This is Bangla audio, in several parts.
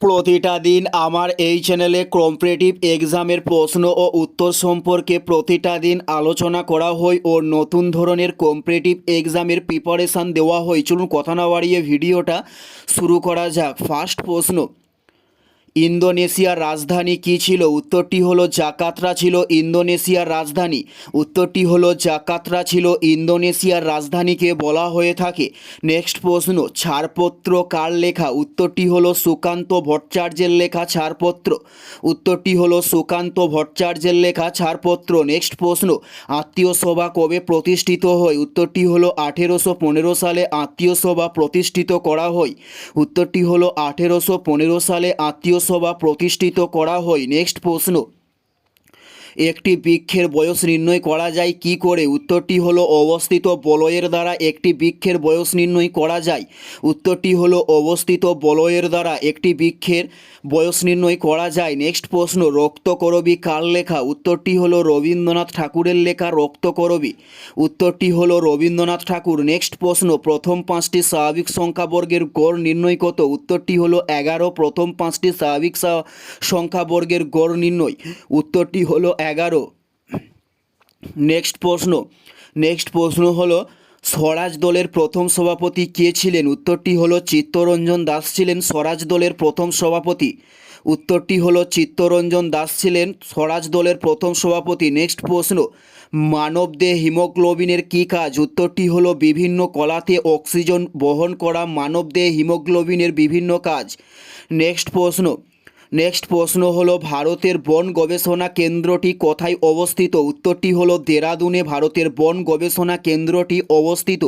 প্রতিটা দিন আমার এই চ্যানেলে কম্পিটিটিভ এক্সামের প্রশ্ন ও উত্তর সম্পর্কে প্রতিটা দিন আলোচনা করা হয় ও নতুন ধরনের কম্পিটিটিভ এক্সামের প্রিপারেশান দেওয়া হয়। চলুন কথা না বাড়িয়ে ভিডিওটা শুরু করা যাক। ফার্স্ট প্রশ্ন ইন্দোনেশিয়ার রাজধানী কী ছিল? উত্তরটি হলো জাকাতরা ছিল ইন্দোনেশিয়ার রাজধানী। উত্তরটি হলো জাকাতরা ছিল ইন্দোনেশিয়ার রাজধানীকে বলা হয়ে থাকে। নেক্সট প্রশ্ন, ছাড়পত্র কার লেখা? উত্তরটি হলো সুকান্ত ভট্টাচার্যের লেখা ছাড়পত্র। উত্তরটি হলো সুকান্ত ভট্টাচার্যের লেখা ছাড়পত্র। নেক্সট প্রশ্ন, আত্মীয় সভা কবে প্রতিষ্ঠিত হয়? উত্তরটি হলো আঠেরোশো পনেরো সালে আত্মীয় সভা প্রতিষ্ঠিত করা হয়। উত্তরটি হলো আঠেরোশো পনেরো সালে আত্মীয় সভা প্রতিষ্ঠিত করা হয়। নেক্সট প্রশ্ন। একটি বৃক্ষের বয়স নির্ণয় করা যায়, কি করে? উত্তরটি হলো অবস্থিত বলয়ের দ্বারা একটি বৃক্ষের বয়স নির্ণয় করা যায়। উত্তরটি হলো অবস্থিত বলয়ের দ্বারা একটি বৃক্ষের বয়স নির্ণয় করা যায়। নেক্সট প্রশ্ন, রক্তকরবী কার লেখা? উত্তরটি হলো রবীন্দ্রনাথ ঠাকুরের লেখা রক্তকরবী। উত্তরটি হলো রবীন্দ্রনাথ ঠাকুর। নেক্সট প্রশ্ন, প্রথম পাঁচটি স্বাভাবিক সংখ্যা বর্গের গড় নির্ণয় কত? উত্তরটি হলো এগারো, প্রথম পাঁচটি স্বাভাবিক সংখ্যাবর্গের গড় নির্ণয়। উত্তরটি হলো এগারো। নেক্সট প্রশ্ন। নেক্সট প্রশ্ন হলো, স্বরাজ দলের প্রথম সভাপতি কে ছিলেন? উত্তরটি হলো, চিত্তরঞ্জন দাস ছিলেন স্বরাজ দলের প্রথম সভাপতি। উত্তরটি হলো, চিত্তরঞ্জন দাস ছিলেন স্বরাজ দলের প্রথম সভাপতি। নেক্সট প্রশ্ন মানবদেহ হিমোগ্লোবিনের কী কাজ? উত্তরটি হলো, বিভিন্ন কলাতে অক্সিজেন বহন করা মানবদেহ হিমোগ্লোবিনের বিভিন্ন কাজ। নেক্সট প্রশ্ন নেক্সট প্রশ্ন হলো, ভারতের বন গবেষণা কেন্দ্রটি কোথায় অবস্থিত? উত্তরটি হলো, দেরাদুনে ভারতের বন গবেষণা কেন্দ্রটি অবস্থিত।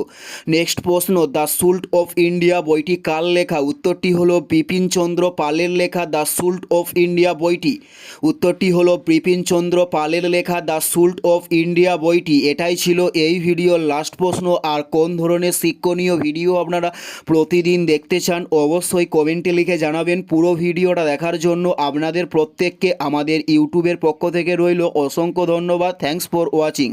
নেক্সট প্রশ্ন, দ্য সুল্ট অফ ইন্ডিয়া বইটি কার লেখা? উত্তরটি হলো বিপিনচন্দ্র পালের লেখা, দ্য সুল্ট অফ ইন্ডিয়া বইটি। উত্তরটি হলো বিপিনচন্দ্র পালের লেখা, দ্য সুল্ট অফ ইন্ডিয়া বইটি। এটাই ছিল এই ভিডিওর লাস্ট প্রশ্ন। আর কোন ধরনের শিক্ষণীয় ভিডিও আপনারা প্রতিদিন দেখতে চান, অবশ্যই কমেন্টে লিখে জানাবেন। পুরো ভিডিওটা দেখার জন্য আপনাদের প্রত্যেককে আমাদের ইউটিউবের পক্ষ থেকে রইল অসংখ্য ধন্যবাদ। Thanks for watching